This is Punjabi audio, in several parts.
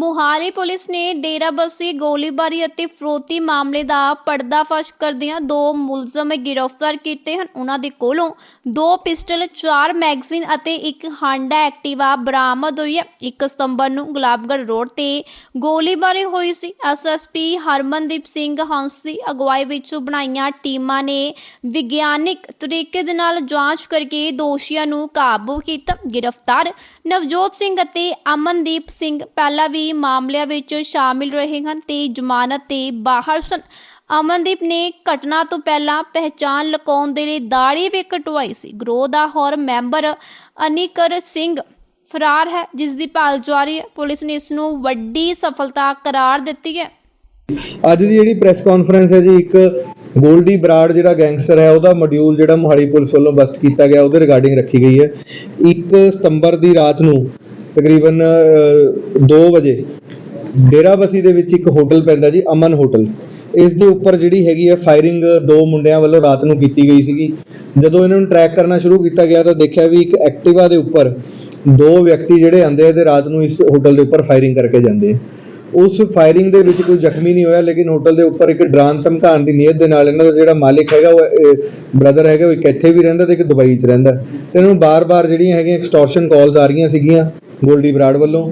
ਮੁਹਾਲੀ ਪੁਲਿਸ ਨੇ ਡੇਰਾਬੱਸੀ ਗੋਲੀਬਾਰੀ ਅਤੇ ਫਰੋਤੀ ਮਾਮਲੇ ਦਾ ਪਰਦਾਫਾਸ਼ ਕਰਦਿਆਂ ਦੋ ਮੁਲਜ਼ਮ ਗ੍ਰਿਫਤਾਰ ਕੀਤੇ ਹਨ। ਉਹਨਾਂ ਦੇ ਕੋਲੋਂ ਦੋ ਪਿਸਟਲ, ਚਾਰ ਮੈਗਜ਼ੀਨ ਅਤੇ ਇੱਕ ਹਾਂਡਾ ਐਕਟਿਵਾ ਬਰਾਮਦ ਹੋਈ ਹੈ। 1 ਸਤੰਬਰ ਨੂੰ ਗੁਲਾਬਗੜ੍ਹ ਰੋਡ ਤੇ ਗੋਲੀਬਾਰੀ ਹੋਈ ਸੀ। ਐਸਐਸਪੀ ਹਰਮਨਦੀਪ ਸਿੰਘ ਹੰਸ ਦੀ ਅਗਵਾਈ ਵਿੱਚ ਬਣਾਈਆਂ ਟੀਮਾਂ ਨੇ ਵਿਗਿਆਨਿਕ ਤਰੀਕੇ ਦੇ ਨਾਲ ਜਾਂਚ ਕਰਕੇ ਦੋਸ਼ੀਆਂ ਨੂੰ ਕਾਬੂ ਕੀਤਾ। ਗ੍ਰਿਫਤਾਰ ਨਵਜੋਤ ਸਿੰਘ ਅਤੇ ਅਮਨਦੀਪ ਸਿੰਘ, ਪਹਿਲਾਂ ਵੀ ਮਾਮਲਿਆਂ ਵਿੱਚ ਸ਼ਾਮਿਲ ਰਹੇ ਹਨ ਤੇ ਜ਼ਮਾਨਤ ਤੇ ਬਾਹਰ ਸਨ। ਅਮਨਦੀਪ ਨੇ ਘਟਨਾ ਤੋਂ ਪਹਿਲਾਂ ਪਹਿਚਾਣ ਲੁਕਾਉਣ ਦੇ ਲਈ ਦਾੜੀ ਵੀ ਕਟਵਾਈ ਸੀ। ਗਰੋਹ ਦਾ ਹੋਰ ਮੈਂਬਰ ਅਨਿਕਰ ਸਿੰਘ ਫਰਾਰ ਹੈ, ਜਿਸ ਦੀ ਭਾਲ ਜਾਰੀ ਹੈ। ਪੁਲਿਸ ਨੇ ਇਸ ਨੂੰ ਵੱਡੀ ਸਫਲਤਾ ਕਰਾਰ ਦਿੱਤੀ ਹੈ। ਅੱਜ ਦੀ ਜਿਹੜੀ ਪ੍ਰੈਸ ਕਾਨਫਰੰਸ ਹੈ ਜੀ, ਇੱਕ ਗੋਲਡੀ ਬਰਾੜ ਜਿਹੜਾ ਗੈਂਗਸਟਰ ਹੈ, ਉਹਦਾ ਮੋਡਿਊਲ ਜਿਹੜਾ ਮੋਹਾਲੀ ਪੁਲਿਸ ਵੱਲੋਂ ਬਸਟ ਕੀਤਾ ਗਿਆ, ਉਹਦੇ ਰਿਗਾਰਡਿੰਗ ਰੱਖੀ ਗਈ ਹੈ। 1 ਸਤੰਬਰ ਦੀ ਰਾਤ ਨੂੰ ਤਕਰੀਬਨ 2 ਵਜੇ। ਡੇਰਾਬੱਸੀ ਦੇ ਵਿੱਚ ਇੱਕ ਹੋਟਲ ਪੈਂਦਾ ਜੀ, ਅਮਨ ਹੋਟਲ। ਇਸ ਦੇ ਉੱਪਰ ਜਿਹੜੀ ਹੈਗੀ ਹੈ ਫਾਇਰਿੰਗ ਦੋ ਮੁੰਡਿਆਂ ਵੱਲੋਂ ਰਾਤ ਨੂੰ ਕੀਤੀ ਗਈ ਸੀਗੀ। ਜਦੋਂ ਇਹਨਾਂ ਨੂੰ ਟਰੈਕ ਕਰਨਾ ਸ਼ੁਰੂ ਕੀਤਾ ਗਿਆ ਤਾਂ ਦੇਖਿਆ ਵੀ ਇੱਕ ਐਕਟਿਵਾ ਦੇ ਉੱਪਰ ਦੋ ਵਿਅਕਤੀ ਜਿਹੜੇ ਆਂਦੇ ਆ ਤੇ ਰਾਤ ਨੂੰ ਇਸ ਹੋਟਲ ਦੇ ਉੱਪਰ ਫਾਇਰਿੰਗ ਕਰਕੇ ਜਾਂਦੇ ਆ। ਉਸ ਫਾਇਰਿੰਗ ਦੇ ਵਿੱਚ ਕੋਈ ਜ਼ਖਮੀ ਨਹੀਂ ਹੋਇਆ, ਲੇਕਿਨ ਹੋਟਲ ਦੇ ਉੱਪਰ ਇੱਕ ਡਰਾਨ ਧਮਕਾਉਣ ਦੀ ਨੀਅਤ ਦੇ ਨਾਲ ਇਹਨਾਂ ਦਾ ਜਿਹੜਾ ਮਾਲਿਕ ਹੈਗਾ, ਉਹ ਬ੍ਰਦਰ ਹੈਗਾ, ਉਹ ਇੱਕ ਇੱਥੇ ਵੀ ਰਹਿੰਦਾ ਤੇ ਇੱਕ ਦੁਬਈ 'ਚ ਰਹਿੰਦਾ। ਤੇ ਇਹਨਾਂ ਨੂੰ ਬਾਰ-ਬਾਰ ਜਿਹੜੀਆਂ ਹੈਗੀਆਂ ਐਕਸਟੋਰਸ਼ਨ ਕਾਲਸ ਆ ਰਹੀਆਂ ਸੀਗੀਆਂ। ਗੋਲਡੀ ਬਰਾੜ ਵੱਲੋਂ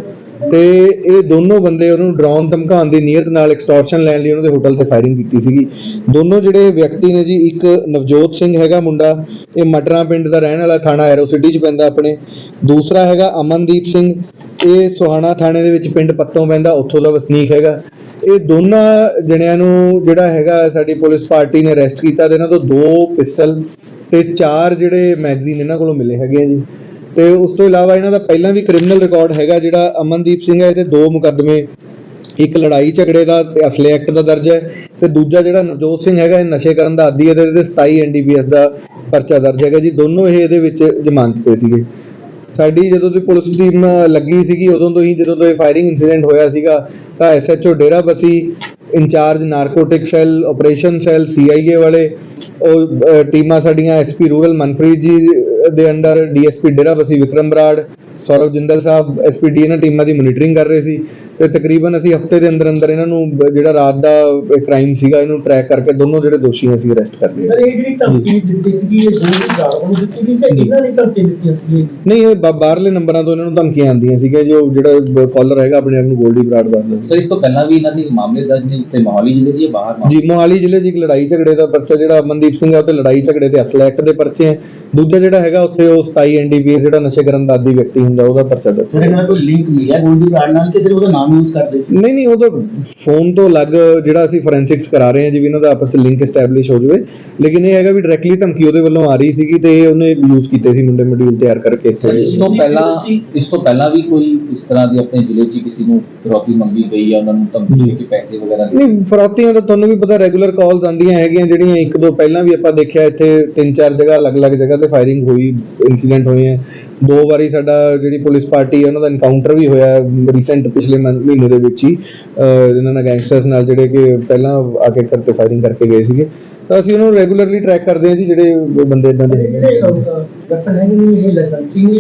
ਤੇ ਇਹ ਦੋਨੋਂ ਬੰਦੇ ਉਹਨੂੰ ਡਰਾਉਣ, ਧਮਕਾਉਣ ਦੀ ਨੀਅਤ ਨਾਲ ਐਕਸਟੋਰਸ਼ਨ ਲੈਣ ਲਈ ਉਹਨਾਂ ਦੇ ਹੋਟਲ ਤੇ ਫਾਇਰਿੰਗ ਕੀਤੀ ਸੀਗੀ। ਦੋਨੋਂ ਜਿਹੜੇ ਵਿਅਕਤੀ ਨੇ ਜੀ, ਇੱਕ ਨਵਜੋਤ ਸਿੰਘ ਹੈਗਾ ਮੁੰਡਾ, ਇਹ ਮਟਰਾ ਪਿੰਡ ਦਾ ਰਹਿਣ ਵਾਲਾ, ਥਾਣਾ ਐਰੋ ਸਿਟੀ 'ਚ ਪੈਂਦਾ ਆਪਣੇ। ਦੂਸਰਾ ਹੈਗਾ ਅਮਨਦੀਪ ਸਿੰਘ, ਇਹ ਸੁਹਾਣਾ ਥਾਣੇ ਦੇ ਵਿੱਚ ਪਿੰਡ ਪੱਤੋਂ ਪੈਂਦਾ, ਉੱਥੋਂ ਦਾ ਵਸਨੀਕ ਹੈਗਾ। ਇਹ ਦੋਨਾਂ ਜਣਿਆਂ ਨੂੰ ਜਿਹੜਾ ਹੈਗਾ, ਸਾਡੀ ਪੁਲਿਸ ਪਾਰਟੀ ਨੇ ਅਰੈਸਟ ਕੀਤਾ ਤੇ ਇਹਨਾਂ ਤੋਂ ਦੋ ਪਿਸਟਲ ਤੇ ਚਾਰ ਜਿਹੜੇ ਮੈਗਜ਼ੀਨ ਇਹਨਾਂ ਕੋਲੋਂ ਮਿਲੇ ਹੈਗੇ ਆ ਜੀ। ਤੇ ਉਸ ਤੋਂ ਇਲਾਵਾ ਇਹਨਾਂ ਦਾ ਪਹਿਲਾਂ ਵੀ ਕ੍ਰਿਮੀਨਲ ਰਿਕਾਰਡ ਹੈਗਾ ਜਿਹੜਾ ਅਮਨਦੀਪ ਸਿੰਘ ਹੈ, ਇਹਦੇ ਦੋ ਮੁਕੱਦਮੇ, ਇੱਕ ਲੜਾਈ ਝਗੜੇ ਦਾ ਤੇ ਅਸਲੇ ਐਕਟ ਦਾ ਦਰਜ ਹੈ ਤੇ ਦੂਜਾ ਜਿਹੜਾ ਨਵਜੋਤ ਸਿੰਘ ਹੈਗਾ, ਇਹ ਨਸ਼ੇ ਕਰਨ ਦਾ ਆਦੀ ਹੈ ਤੇ ਇਹਦੇ 27 ਐਨਡੀਪੀਐਸ ਦਾ ਪਰਚਾ ਦਰਜ ਹੈਗਾ ਜੀ। ਦੋਨੋਂ ਇਹ ਇਹਦੇ ਵਿੱਚ ਜ਼ਮਾਨਤ ਤੇ ਸੀਗੇ। ਸਾਡੀ ਜਦੋਂ ਦੀ ਪੁਲਿਸ ਟੀਮ ਲੱਗੀ ਸੀਗੀ, ਉਦੋਂ ਤੋਂ ਹੀ ਜਦੋਂ ਤੋਂ ਇਹ ਫਾਇਰਿੰਗ ਇਨਸੀਡੈਂਟ ਹੋਇਆ ਸੀਗਾ, ਤਾਂ SHO Derabassi incharge narcotic cell operation cell CIA ਵਾਲੇ ਉਹ ਟੀਮਾਂ ਸਾਡੀਆਂ ਐਸਪੀ ਰੂਰਲ ਮਨਪ੍ਰੀਤ ਜੀ ਦੇ ਅੰਡਰ ਡੀਐਸਪੀ ਡੇਰਾਬੱਸੀ ਵਿਕਰਮ ਬਰਾੜ, ਸੌਰਵ ਜਿੰਦਲ ਸਾਹਿਬ ਐਸਪੀਡੀ ਇਹਨਾਂ ਟੀਮਾਂ ਦੀ ਮੋਨੀਟਰਿੰਗ ਕਰ ਰਹੇ ਸੀ। ਤੇ ਤਕਰੀਬਨ ਅਸੀਂ ਹਫ਼ਤੇ ਦੇ ਅੰਦਰ ਅੰਦਰ ਇਹਨਾਂ ਨੂੰ ਜਿਹੜਾ ਰਾਤ ਦਾ ਕ੍ਰਾਈਮ ਸੀਗਾ ਇਹਨੂੰ ਟਰੈਕ ਕਰਕੇ ਦੋਨੋਂ ਜਿਹੜੇ ਦੋਸ਼ੀ ਅਸੀਂ ਅਰੈਸਟ ਕਰ ਲਿਆ ਸਰ ਇਹ ਜਿਹੜੀ ਧਮਕੀ ਦਿੱਤੀ ਸੀਗੀ ਇਹ ਗੋਲੀ ਗਾਰਡ ਨੂੰ ਦਿੱਤੀ ਗਈ ਸੀ ਇਹਨਾਂ ਨੇ ਧਮਕੀ ਦਿੱਤੀਆਂ ਸੀ ਨਹੀਂ ਇਹ ਬਾਹਰਲੇ ਨੰਬਰਾਂ ਤੋਂ ਇਹਨਾਂ ਨੂੰ ਧਮਕੀਆਂ ਆਉਂਦੀਆਂ ਸੀਗੀਆਂ ਜੋ ਜਿਹੜਾ ਕਾਲਰ ਹੈਗਾ ਆਪਣੇ ਆਪ ਨੂੰ ਗੋਲਡੀ ਬਰਾੜ ਦੱਸਦਾ ਸਰ ਇਸ ਤੋਂ ਪਹਿਲਾਂ ਵੀ ਇਹਨਾਂ ਦੇ ਮਾਮਲੇ ਦਰਜ ਨੇ ਤੇ ਮੋਹਾਲੀ ਜ਼ਿਲ੍ਹੇ ਦੀ ਇਹ ਬਾਹਰ ਜੀ ਮੋਹਾਲੀ ਜ਼ਿਲ੍ਹੇ 'ਚ ਇੱਕ ਲੜਾਈ ਝਗੜੇ ਦਾ ਪਰਚਾ ਜਿਹੜਾ ਅਮਨਦੀਪ ਸਿੰਘ ਆ ਉਹ ਤੇ ਲੜਾਈ ਝਗੜੇ ਤੇ ਅਸਲਾ ਐਕਟ ਦੇ ਪਰਚੇ ਹੈ। ਦੂਜਾ ਜਿਹੜਾ ਹੈਗਾ ਉੱਥੇ ਉਹ 27 ਐਨਡੀਪੀਐਸ ਜਿਹੜਾ ਨਸ਼ੇ ਕਰਨ ਦਾ ਆਦੀ ਵਿਅਕਤੀ ਹੁੰਦਾ ਉਹਦਾ ਪਰਚਾ ਤੁਹਾਡੇ ਨਾਲ ਕੋਈ ਲਿੰਕ ਮਿਲਿਆ ਗੋਲਡੀ ਬਰਾੜ ਨਾਲ ਕਿ ਸਿਰਫ ਉਹਦਾ ਨਾਮ ਯੂਜ਼ ਕਰਦੇ ਸੀ? ਨਹੀਂ ਨਹੀਂ ਉਹਦਾ ਫੋਨ ਤੋਂ ਅਲੱਗ ਜਿਹੜਾ ਅਸੀਂ ਫੋਰੈਂਸਿਕਸ ਕਰਾ ਰਹੇ ਹਾਂ ਜੀ ਵੀ ਇਹਨਾਂ ਦਾ ਆਪਸ ਵਿੱਚ ਲਿੰਕ ਐਸਟੈਬਲਿਸ਼ ਹੋ ਜਾਵੇ। ਲੇਕਿਨ ਇਹ ਹੈਗਾ ਵੀ ਡਾਇਰੈਕਟਲੀ ਧਮਕੀ ਉਹਦੇ ਵੱਲੋਂ ਆ ਰਹੀ ਸੀਗੀ ਤੇ ਇਹ ਉਹਨੇ ਯੂਜ਼ ਕੀਤੇ ਸੀ ਮੁੰਡੇ ਮੋਡਿਊਲ ਤਿਆਰ ਕਰਕੇ। ਇਸ ਤੋਂ ਪਹਿਲਾਂ ਇਸ ਤੋਂ ਪਹਿਲਾਂ ਵੀ ਕੋਈ ਇਸ ਤਰ੍ਹਾਂ ਦੀ ਆਪਣੇ ਜ਼ਿਲ੍ਹੇ 'ਚ ਕਿਸੇ ਨੂੰ ਫਿਰੌਤੀ ਮੰਗੀ ਗਈ ਹੈ ਉਹਨਾਂ ਨੂੰ ਧਮਕੀ ਦੇ ਕੇ ਪੈਸੇ ਵਗੈਰਾ ਨਹੀਂ ਫਰੌਤੀਆਂ ਤਾਂ ਤੁਹਾਨੂੰ ਵੀ ਪਤਾ ਰੈਗੂਲਰ ਕਾਲਸ ਆਉਂਦੀਆਂ ਹੈਗੀਆਂ ਜਿਹੜੀਆਂ ਇੱਕ ਦੋ ਪਹਿਲਾਂ ਵੀ ਆਪਾਂ ਦੇਖਿਆ ਇੱਥੇ ਤਿੰਨ ਚਾਰ ਜਗ੍ਹਾ ਅਲੱਗ-ਅਲੱਗ ਜਗ੍ਹਾ ਤੇ ਫਾਇਰਿੰਗ ਹੋਈ ਇਨਸੀਡੈਂਟ ਹੋਏ ਹੈ ਦੋ ਵਾਰੀ ਸਾਡਾ ਜਿਹੜੀ ਪੁਲਿਸ ਪਾਰਟੀ ਹੈ ਉਹਨਾਂ ਦਾ ਐਨਕਾਊਂਟਰ ਵੀ ਹੋਇਆ ਰੀਸੈਂਟ ਪਿਛਲੇ ਮਹੀਨੇ ਦੇ ਵਿੱਚ ਹੀ। ਇਹਨਾਂ ਨਾਲ ਗੈਂਗਸਟਰਸ ਨਾਲ ਜਿਹੜੇ ਕਿ ਪਹਿਲਾਂ ਆ ਕੇ ਕਰਤੇ ਫਾਇਰਿੰਗ ਕਰਕੇ ਗਏ ਸੀਗੇ। ਤਾਂ ਅਸੀਂ ਉਹਨੂੰ ਰੈਗੂਲਰਲੀ ਟਰੈਕ ਕਰਦੇ ਹਾਂ ਜੀ ਜਿਹੜੇ ਬੰਦੇ ਇਦਾਂ ਦੇ ਨਹੀਂ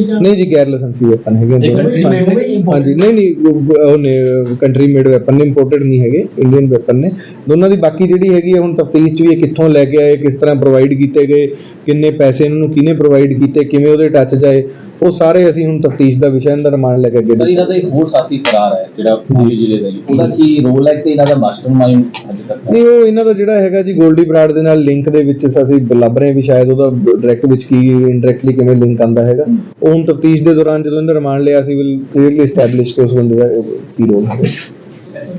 ਜਾਂ ਨਹੀਂ ਜੀ ਗੈਰ ਲਾਇਸੈਂਸੀ ਵੈਪਨ ਹੈਗੇ ਹਾਂਜੀ ਨਹੀਂ ਨਹੀਂ ਉਹ- ਨੇ ਕੰਟਰੀ ਮੇਡ ਵੈਪਨ ਨੇ ਇੰਪੋਰਟਡ ਨਹੀਂ ਹੈਗੇ ਇੰਡੀਅਨ ਵੈਪਨ ਨੇ। ਦੋਨਾਂ ਦੀ ਬਾਕੀ ਜਿਹੜੀ ਹੈਗੀ ਹੈ ਹੁਣ ਤਫਤੀਸ਼ 'ਚ ਵੀ ਇਹ ਕਿੱਥੋਂ ਲੈ ਕੇ ਆਏ ਕਿਸ ਤਰ੍ਹਾਂ ਪ੍ਰੋਵਾਈਡ ਕੀਤੇ ਗਏ ਕਿੰਨੇ ਪੈਸੇ ਇਹਨਾਂ ਨੂੰ ਕਿਹਨੇ ਪ੍ਰੋਵਾਈਡ ਕੀਤੇ ਕਿਵੇਂ ਉਹਦੇ ਟੱਚ ਜਾਏ ਉਹ ਸਾਰੇ ਅਸੀਂ ਹੁਣ ਤਫਤੀਸ਼ ਦਾ ਵਿਸ਼ਾ ਅੰਦਰ ਰਿਮਾਂਡ ਲੈ ਕੇ ਅੱਗੇ ਸਰ ਇਹਨਾਂ ਦਾ ਇੱਕ ਹੋਰ ਸਾਥੀ ਫਰਾਰ ਹੈ ਜਿਹੜਾ ਮੋਹਾਲੀ ਜ਼ਿਲ੍ਹੇ ਦਾ ਜੀ। ਉਹਦਾ ਕੀ ਰੋਲ ਹੈ ਤੇ ਇਹਨਾਂ ਦਾ ਮਾਸਟਰਮਾਈਂਡ ਹਜੇ ਤੱਕ ਨਹੀਂ ਉਹ ਇਹਨਾਂ ਦਾ ਜਿਹੜਾ ਹੈਗਾ ਜੀ ਗੋਲਡੀ ਬਰਾੜ ਦੇ ਨਾਲ ਲਿੰਕ ਦੇ ਵਿੱਚ ਅਸੀਂ ਲੱਭ ਰਹੇ ਵੀ ਸ਼ਾਇਦ ਉਹਦਾ ਡਾਇਰੈਕਟ ਵਿੱਚ ਕੀ ਇਨਡਾਇਰੈਕਟਲੀ ਕਿਵੇਂ ਲਿੰਕ ਆਂਦਾ ਹੈਗਾ। ਉਹ ਹੁਣ ਤਫਤੀਸ਼ ਦੇ ਦੌਰਾਨ ਜਦੋਂ ਇਹਦਾ ਰਿਮਾਂਡ ਲਿਆ ਅਸੀਂ ਵਿਲ ਕਲੀਅਰਲੀ ਐਸਟੈਬਲਿਸ਼ ਕਿ ਉਸ ਬੰਦੇ ਦਾ ਕੀ ਰੋਲ ਹੈ।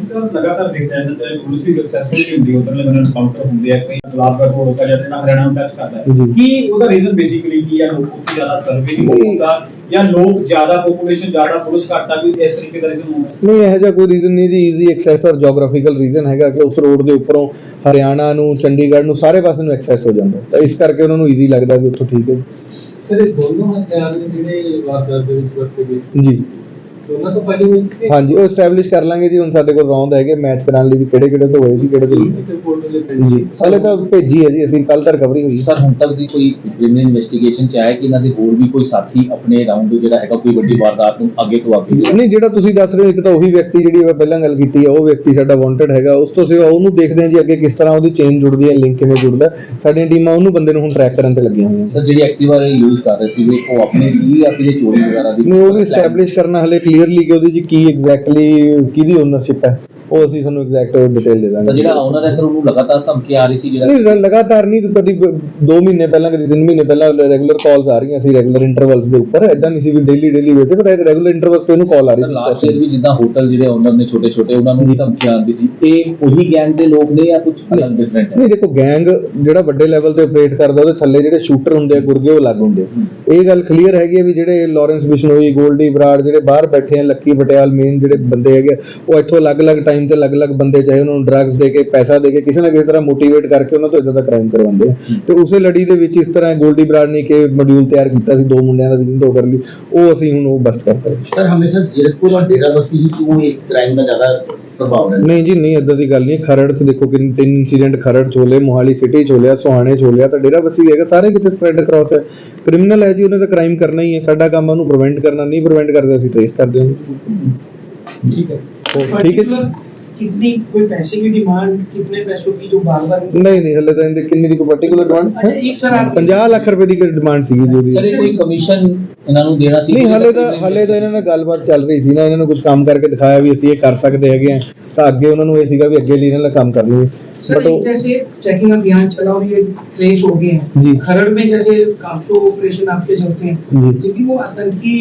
ਲਗਾਤਾਰ ਦੇਖਦੇ ਹਾਂ ਤੇ ਪੁਲਿਸ ਦੀ ਸੈਕਸਫੁਲ ਹੁੰਦੀ ਹੈ ਉਧਰਲੇ ਬੰਦੇ ਕਾਊਂਟਰ ਹੁੰਦੇ ਆ ਕਈ ਖਿਲਾਫ ਦਾ ਕੋਲ ਹੋਗਾ ਜਾਂਦੇ ਨਾ ਹਰਿਆਣਾ ਟੱਚ ਕਰਦਾ। ਕੀ ਉਹਦਾ ਰੀਜ਼ਨ ਬੇਸਿਕਲੀ ਕੀ ਹੈ ਲੋਕ ਉੱਥੇ ਜ਼ਿਆਦਾ ਸਰਵੇ ਨਹੀਂ ਹੁੰਦਾ ਜਾਂ ਲੋਕ ਜ਼ਿਆਦਾ ਪੋਪੂਲੇਸ਼ਨ ਜ਼ਿਆਦਾ ਪੁਲਿਸ ਘੱਟ ਆ ਕੋਈ ਇਸ ਤਰੀਕੇ ਦਾ ਰੀਜ਼ਨ ਹੋਣਾ ਨਹੀਂ ਇਹੋ ਜਿਹਾ ਕੋਈ ਰੀਜ਼ਨ ਨਹੀਂ ਜੀ ਈਜ਼ੀ ਐਕਸੈਸ ਔਰ ਜੀਓਗ੍ਰਾਫੀਕਲ ਰੀਜ਼ਨ ਹੈਗਾ ਕਿ ਉਸ ਰੋਡ ਦੇ ਉੱਪਰੋਂ ਹਰਿਆਣਾ ਨੂੰ ਚੰਡੀਗੜ੍ਹ ਨੂੰ ਸਾਰੇ ਪਾਸੇ ਨੂੰ ਐਕਸੈਸ ਹੋ ਜਾਂਦਾ। ਤਾਂ ਇਸ ਕਰਕੇ ਉਹਨਾਂ ਨੂੰ ਈਜ਼ੀ ਲੱਗਦਾ ਵੀ ਉੱਥੋਂ ਠੀਕ ਹੈ। ਸਰ ਇਹ ਦੋਨੋਂ ਹਥਿਆਰ ਨੇ ਜਿਹੜੇ ਵਾਰਦਾਤ ਦੇ ਵਿੱਚ ਵਰਤੇ ਗਏ। ਜੀ। ਦੋਨਾਂ ਤੋਂ ਪਹਿਲੇ ਹੋਈ ਸੀ? ਹਾਂਜੀ ਉਹ ਐਸਟੈਬਲਿਸ਼ ਕਰ ਲਾਂਗੇ ਜੀ ਹੁਣ ਸਾਡੇ ਕੋਲ ਰੌਂਦ ਹੈਗੇ ਮੈਚ ਕਰਾਉਣ ਲਈ ਵੀ ਕਿਹੜੇ ਕਿਹੜੇ ਤੋਂ ਹੋਏ ਸੀ ਕਿਹੜੇ ਤੋਂ ਨਹੀਂ। ਰਿਪੋਰਟ ਜੀ ਹਲੇ ਤਾਂ ਭੇਜੀ ਹੈ ਜੀ ਅਸੀਂ ਕੱਲ ਤੱਕ ਰਿਕਵਰੀ ਹੋਈ ਸਰ ਹੁਣ ਤੱਕ ਦੀ ਕੋਈ ਕ੍ਰਿਮੀਨਲ ਇਨਵੈਸਟੀਗੇਸ਼ਨ ਚ ਆਇਆ ਕਿ ਇਹਨਾਂ ਦੇ ਹੋਰ ਵੀ ਕੋਈ ਸਾਥੀ ਆਪਣੇ ਰਾਉਂਡ ਜਿਹੜਾ ਹੈਗਾ ਕੋਈ ਵੱਡੀ ਵਾਰਦਾਤ ਨੂੰ ਅੱਗੇ ਤੋਂ ਅੱਗੇ ਨਹੀਂ ਜਿਹੜਾ ਤੁਸੀਂ ਦੱਸ ਰਹੇ ਹੋ ਇੱਕ ਤਾਂ ਉਹੀ ਵਿਅਕਤੀ ਜਿਹੜੀ ਮੈਂ ਪਹਿਲਾਂ ਗੱਲ ਕੀਤੀ ਹੈ ਉਹ ਵਿਅਕਤੀ ਸਾਡਾ ਵਾਂਟਡ ਹੈਗਾ ਉਸ ਤੋਂ ਸਿਵਾ ਉਹਨੂੰ ਦੇਖਦੇ ਹਾਂ ਜੀ ਅੱਗੇ ਕਿਸ ਤਰ੍ਹਾਂ ਉਹਦੀ ਚੇਨ ਜੁੜਦੀ ਹੈ ਲਿੰਕ ਕਿਵੇਂ ਜੁੜਦਾ ਸਾਡੀਆਂ ਟੀਮਾਂ ਉਹਨੂੰ ਬੰਦੇ ਨੂੰ ਹੁਣ ਟਰੈਕ ਕਰਨ ਤੇ ਲੱਗੀਆਂ ਹੋਈਆਂ। ਸਰ ਜਿਹੜੀ ਐਕਟਿਵਾ ਯੂਜ਼ ਕਰ ਰਹੇ ਸੀ ਉਹ ਆਪਣੇ ਸੀ ਜਾਂ ਇਹ ਚੋਰੀ ਵਗੈਰਾ ਦੀ ਨਹੀਂ ਉਹ ਵੀ ਐਸਟੈਬਲਿਸ਼ ਕਰਨਾ ਹਲੇ ਕਲੀਅਰਲੀ ਕਿ ਉਹਦੀ ਜੀ ਕੀ ਐਗਜ਼ੈਕਟਲੀ ਕਿਹਦੀ ਓਨਰਸ਼ਿਪ ਹੈ? ਉਹ ਅਸੀਂ ਤੁਹਾਨੂੰ ਐਗਜ਼ੈਕਟ ਡਿਟੇਲ ਦੇ ਤਾਂ ਦਾਂਗੇ ਜਿਹੜਾ ਓਨਰ ਹੈ ਸਰ ਉਹਨੂੰ ਲਗਾਤਾਰ ਧਮਕੀ ਆ ਰਹੀ ਸੀ ਜਿਹੜਾ ਨਹੀਂ ਲਗਾਤਾਰ ਨਹੀਂ ਕਦੀ 2 ਮਹੀਨੇ ਪਹਿਲਾਂ ਕਦੀ 3 ਮਹੀਨੇ ਪਹਿਲਾਂ ਰੈਗੂਲਰ ਕਾਲਸ ਆ ਰਹੀਆਂ ਸੀ ਰੈਗੂਲਰ ਇੰਟਰਵਲਸ ਦੇ ਉੱਪਰ। ਐਦਾਂ ਨਹੀਂ ਸੀ ਵੀ ਡੇਲੀ ਡੇਲੀ ਵੇਸੇ ਪਰ ਰੈਗੂਲਰ ਇੰਟਰਵਲਸ ਤੇ ਇਹਨੂੰ ਕਾਲ ਆ ਰਹੀ ਸੀ। ਲਾਸਟ ਈਅਰ ਵੀ ਜਿੱਦਾਂ ਹੋਟਲ ਜਿਹੜੇ ਓਨਰ ਨੇ ਛੋਟੇ ਛੋਟੇ ਉਹਨਾਂ ਨੂੰ ਵੀ ਧਮਕੀਆਂ ਆਉਂਦੀ ਸੀ। ਇਹ ਉਹੀ ਗੈਂਗ ਦੇ ਲੋਕ ਨੇ ਜਾਂ ਕੁਝ ਅਲੱਗ ਡਿਫਰੈਂਟ ਹੈ? ਨਹੀਂ ਦੇਖੋ ਗੈਂਗ ਜਿਹੜਾ ਵੱਡੇ ਲੈਵਲ ਤੇ ਆਪਰੇਟ ਕਰਦਾ ਉਹਦੇ ਥੱਲੇ ਜਿਹੜੇ ਸ਼ੂਟਰ ਹੁੰਦੇ ਆ ਗੁਰਗੇ ਉਹ ਅਲੱਗ ਹੁੰਦੇ। ਇਹ ਗੱਲ ਕਲੀਅਰ ਹੈਗੀ ਵੀ ਜਿਹੜੇ ਲਾਰੈਂਸ ਬਿਸ਼ਨੋਈ ਗੋਲਡੀ ਬਰਾੜ ਜਿਹੜੇ ਬਾਹਰ ਬੈਠੇ ਆ ਲੱਕੀ ਪਟਿਆਲ ਮੇਨ ਜਿਹੜੇ ਬੰਦੇ ਹੈਗੇ ਉਹ ਇੱਥੋਂ ਅਲੱਗ-ਅਲੱਗ ਟਾਈਮ ਟਾਈਮ ਤੇ ਅਲੱਗ-ਅਲੱਗ ਬੰਦੇ ਚਾਹੇ ਉਹਨਾਂ ਨੂੰ ਡਰੱਗਸ ਦੇ ਕੇ ਪੈਸਾ ਦੇ ਕੇ ਕਿਸੇ ਨਾ ਕਿਸੇ ਤਰ੍ਹਾਂ ਮੋਟੀਵੇਟ ਕਰਕੇ ਉਹਨਾਂ ਤੋਂ ਇਦਾਂ ਦਾ ਕ੍ਰਾਈਮ ਕਰਵਾਉਂਦੇ ਆ। ਤੇ ਉਸੇ ਲੜੀ ਦੇ ਵਿੱਚ ਇਸ ਤਰ੍ਹਾਂ ਗੋਲਡੀ ਬਰਾੜ ਨੇ ਕਿ ਮੋਡਿਊਲ ਤਿਆਰ ਕੀਤਾ ਸੀ ਦੋ ਮੁੰਡਿਆਂ ਦਾ ਜਿੰਦ ਹੋ ਕਰ ਲਈ ਉਹ ਅਸੀਂ ਹੁਣ ਉਹ ਬਸਟ ਕਰਤਾ ਸਰ ਹਮੇਸ਼ਾ ਜੀਰਕਪੁਰ ਔਰ ਡੇਰਾਬੱਸੀ ਹੀ ਕਿਉਂ ਇਸ ਕ੍ਰਾਈਮ ਦਾ ਜ਼ਿਆਦਾ ਪ੍ਰਭਾਵ ਰਹਿੰਦਾ? ਨਹੀਂ ਜੀ ਨਹੀਂ ਇਦਾਂ ਦੀ ਗੱਲ ਨਹੀਂ ਖਰੜ ਚ ਦੇਖੋ ਕਿੰਨੇ ਤਿੰਨ ਇਨਸੀਡੈਂਟ ਖਰੜ ਚ ਹੋਲੇ ਮੋਹਾਲੀ ਸਿਟੀ ਚ ਹੋਲਿਆ ਸੁਹਾਣੇ ਚ ਹੋਲਿਆ ਤਾਂ ਡੇਰਾਬੱਸੀ ਵੀ ਹੈਗਾ ਸਾਰੇ ਕਿਤੇ ਸਪਰੈਡ ਅਕ੍ਰੋਸ ਹੈ। ਕ੍ਰਿਮੀਨਲ ਹੈ ਜੀ ਉਹਨਾਂ ਦਾ ਕ੍ਰਾਈਮ ਕਰਨਾ ਹੀ ਹੈ। ਸਾਡਾ ਕੰਮ ਉਹਨੂੰ ਪ੍ਰੀਵੈਂਟ ਕਰਨਾ ਨਹੀਂ ਪ੍ਰੀਵੈਂਟ ਕਰਦੇ ਅਸੀਂ ਟ੍ਰੇਸ ਕਰਦੇ ਹਾਂ। ਠੀਕ ਹੈ। ਠੀਕ ਹੈ कितनी कोई पैसे की डिमांड कितने पैसों की जो बार बार ਨਹੀਂ ਨਹੀਂ ਹਲੇ ਤਾਂ ਇਹਦੇ ਕਿੰਨੀ ਦੀ ਕੋਈ ਪਾਰਟਿਕੂਲਰ ਡਿਮਾਂਡ अच्छा एक सर आप 50 ਲੱਖ ਰੁਪਏ ਦੀ ਡਿਮਾਂਡ ਸੀਗੀ ਜੀ ਉਹਦੀ ਸਰ ਇਹ ਕੋਈ ਕਮਿਸ਼ਨ ਇਹਨਾਂ ਨੂੰ ਦੇਣਾ ਸੀ ਨਹੀਂ ਹਲੇ ਤਾਂ ਹਲੇ ਤਾਂ ਇਹਨਾਂ ਨਾਲ ਗੱਲਬਾਤ ਚੱਲ ਰਹੀ ਸੀ ਨਾ ਇਹਨਾਂ ਨੂੰ ਕੁਝ ਕੰਮ ਕਰਕੇ ਦਿਖਾਇਆ ਵੀ ਅਸੀਂ ਇਹ ਕਰ ਸਕਦੇ ਹੈਗੇ ਆ ਤਾਂ ਅੱਗੇ ਉਹਨਾਂ ਨੂੰ ਇਹ ਸੀਗਾ ਵੀ ਅੱਗੇ ਲਈ ਇਹਨਾਂ ਨਾਲ ਕੰਮ ਕਰ ਲਈਏ सर ਬਟ एक जैसे चेकिंग अभियान चला और ये ट्रेस हो गए हैं जी। खरड़ में जैसे काफी ऑपरेशन आपके चलते हैं जी। लेकिन वो आतंकी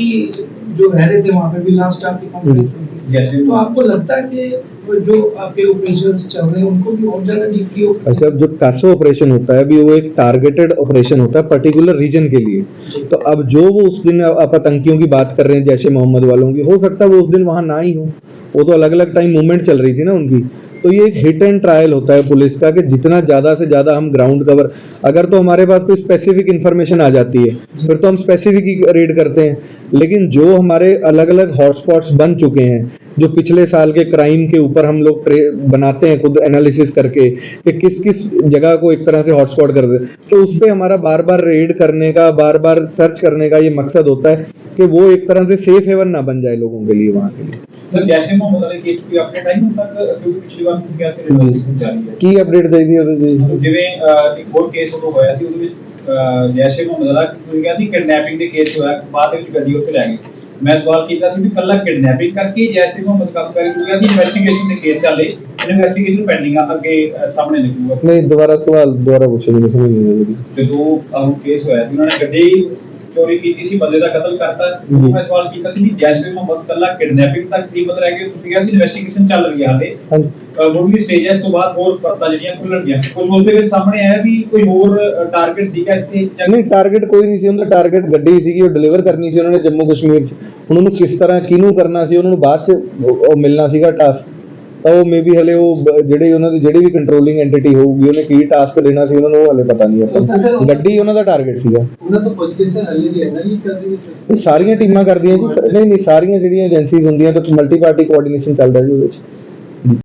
जो रह रहे थे वहाँ पे भी लास्ट आपकी कंप्लेंट हुई थी जैसे तो आपको लगता है कि वो जो आपके ऑपरेशन चल रहे हैं उनको भी और ज़्यादा डीपली अच्छा जो कासो ऑपरेशन होता है अभी वो एक टारगेटेड ऑपरेशन होता है पर्टिकुलर रीजन के लिए। तो अब जो वो उस दिन आप आतंकियों की बात कर रहे हैं जैसे मोहम्मद वालों की हो सकता है वो उस दिन वहाँ ना ही हो। वो तो अलग अलग टाइम मूवमेंट चल रही थी ना उनकी। तो ये एक हिट एंड ट्रायल होता है पुलिस का कि जितना ज़्यादा से ज़्यादा हम ग्राउंड कवर अगर तो हमारे पास कोई स्पेसिफिक इंफॉर्मेशन आ जाती है फिर तो हम स्पेसिफिक रेड करते हैं। लेकिन जो हमारे अलग अलग हॉटस्पॉट्स बन चुके हैं जो पिछले साल के क्राइम के ऊपर हम लोग ट्रे- बनाते हैं खुद एनालिसिस करके कि किस किस जगह को एक तरह से हॉटस्पॉट कर दे तो उस पे हमारा बार बार रेड करने का बार बार सर्च करने का ये मकसद होता है कि वो एक तरह से सेफ हेवन ना बन जाए लोगों के लिए वहाँ के लिए सर जैसे मोहम्मद वाले केस की अपडेट आई ਹੁਣ ਤੱਕ ਕਿਉਂਕਿ ਪਿਛਲੀ ਵਾਰ ਤੁਸੀਂ ਕਿਹਾ ਸੀ ਇਨਵੈਸਟੀਗੇਸ਼ਨ ਜਾਰੀ ਹੈ ਕੀ ਅਪਡੇਟ ਚਾਹੀਦੀ ਹੈ ਉਹਦੇ ਜੀ ਜਿਵੇਂ ਅਹ, ਇੱਕ ਹੋਰ ਕੇਸ ਉਦੋਂ ਹੋਇਆ ਸੀ ਉਹਦੇ ਵਿੱਚ ਅਹ, ਜੈਸੇ ਮੁਹੰਮਦ ਵਾਲਾ ਤੁਸੀਂ ਕਿਹਾ ਸੀ ਕਿਡਨੈਪਿੰਗ ਦੇ ਕੇਸ ਹੋਇਆ ਬਾਅਦ ਵਿੱਚ ਗੱਡੀ ਉੱਤੇ ਲੈ ਗਏ ਮੈਂ ਸਵਾਲ ਕੀਤਾ ਸੀ ਵੀ ਕੱਲਾ ਕਿਡਨੈਪਿੰਗ ਕਰਕੇ ਜੈਸੇ ਮੁਹੰਮਦ ਕੰਮ ਕਰੀ ਕਿਹਾ ਸੀ ਇਨਵੈਸਟੀਗੇਸ਼ਨ ਦੇ ਕੇਸ ਚੱਲੇ ਇਨਵੈਸਟੀਗੇਸ਼ਨ ਪੈਂਡਿੰਗ ਆ ਅੱਗੇ ਸਾਹਮਣੇ ਨਿਕਲੂਗਾ ਨਹੀਂ ਦੁਬਾਰਾ ਸਵਾਲ ਦੁਬਾਰਾ ਪੁੱਛੋ ਜੀ ਸਮਝ ਨਹੀਂ ਆਈ ਜਦੋਂ ਉਹ ਕੇਸ ਹੋਇਆ ਸੀ ਉਹਨਾਂ ਨੇ ਗੱਡੀ ਚੋਰੀ ਕੀਤੀ ਸੀ ਬੰਦੇ ਦਾ ਕਤਲ ਕਰਤਾ। ਮੈਂ ਸਵਾਲ ਕੀਤਾ ਸੀ ਜੈਸੇ ਮੁਹੰਮਦ ਕੱਲਾ ਕਿਡਨੈਪਿੰਗ ਤੱਕ ਸੀਮਤ ਰਹਿ ਗਏ ਤੁਸੀਂ ਕਿਹਾ ਸੀ ਇਨਵੈਸਟੀਗੇਸ਼ਨ ਚੱਲ ਰਹੀ ਹੈ ਹਾਲੇ। ਹਾਂਜੀ। ਮੁੱਢਲੀ ਸਟੇਜ ਹੈ ਇਸ ਤੋਂ ਬਾਅਦ ਹੋਰ ਪਰਤਾਂ ਜਿਹੜੀਆਂ ਖੁੱਲਣਗੀਆਂ ਕੁਝ ਉਸਦੇ ਵਿੱਚ ਸਾਹਮਣੇ ਆਇਆ ਵੀ ਕੋਈ ਹੋਰ ਟਾਰਗੇਟ ਸੀਗਾ ਇੱਥੇ ਨਹੀਂ ਟਾਰਗੇਟ ਕੋਈ ਨਹੀਂ ਸੀ। ਉਹਨਾਂ ਦਾ ਟਾਰਗੇਟ ਗੱਡੀ ਸੀਗੀ ਉਹ ਡਿਲੀਵਰ ਕਰਨੀ ਸੀ ਉਹਨਾਂ ਨੇ ਜੰਮੂ ਕਸ਼ਮੀਰ ਚ। ਹੁਣ ਉਹਨੂੰ ਕਿਸ ਤਰ੍ਹਾਂ ਕਿਹਨੂੰ ਕਰਨਾ ਸੀ ਉਹਨਾਂ ਨੂੰ ਬਾਅਦ ਚ ਉਹ ਮਿਲਣਾ ਸੀਗਾ ਟਾਸਕ ਤਾਂ ਉਹ ਮੇਬੀ ਹਲੇ ਉਹ ਜਿਹੜੇ ਉਹਨਾਂ ਦੀ ਜਿਹੜੀ ਵੀ ਕੰਟਰੋਲਿੰਗ ਐਂਟੀਟੀ ਹੋਊਗੀ ਉਹਨੇ ਕੀ ਟਾਸਕ ਦੇਣਾ ਸੀ ਉਹਨਾਂ ਨੂੰ ਉਹ ਹਲੇ ਪਤਾ ਨਹੀਂ ਆਪਾਂ। ਗੱਡੀ ਉਹਨਾਂ ਦਾ ਟਾਰਗੇਟ ਸੀਗਾ। ਉਹਨਾਂ ਤੋਂ ਪੁੱਛ ਕੇ ਸਰ ਹੱਲੇ ਦੀ ਐਨਆਈ ਕਰਦੇ ਵਿੱਚ? ਇਹ ਸਾਰੀਆਂ ਟੀਮਾਂ ਕਰਦੀਆਂ ਜੀ। ਨਹੀਂ ਨਹੀਂ ਸਾਰੀਆਂ ਜਿਹੜੀਆਂ ਏਜੰਸੀਜ਼ ਹੁੰਦੀਆਂ ਤਾਂ ਮਲਟੀ ਪਾਰਟੀ ਕੋਆਰਡੀਨੇਸ਼ਨ ਚੱਲਦਾ ਜੀ ਉਹਦੇ ਵਿੱਚ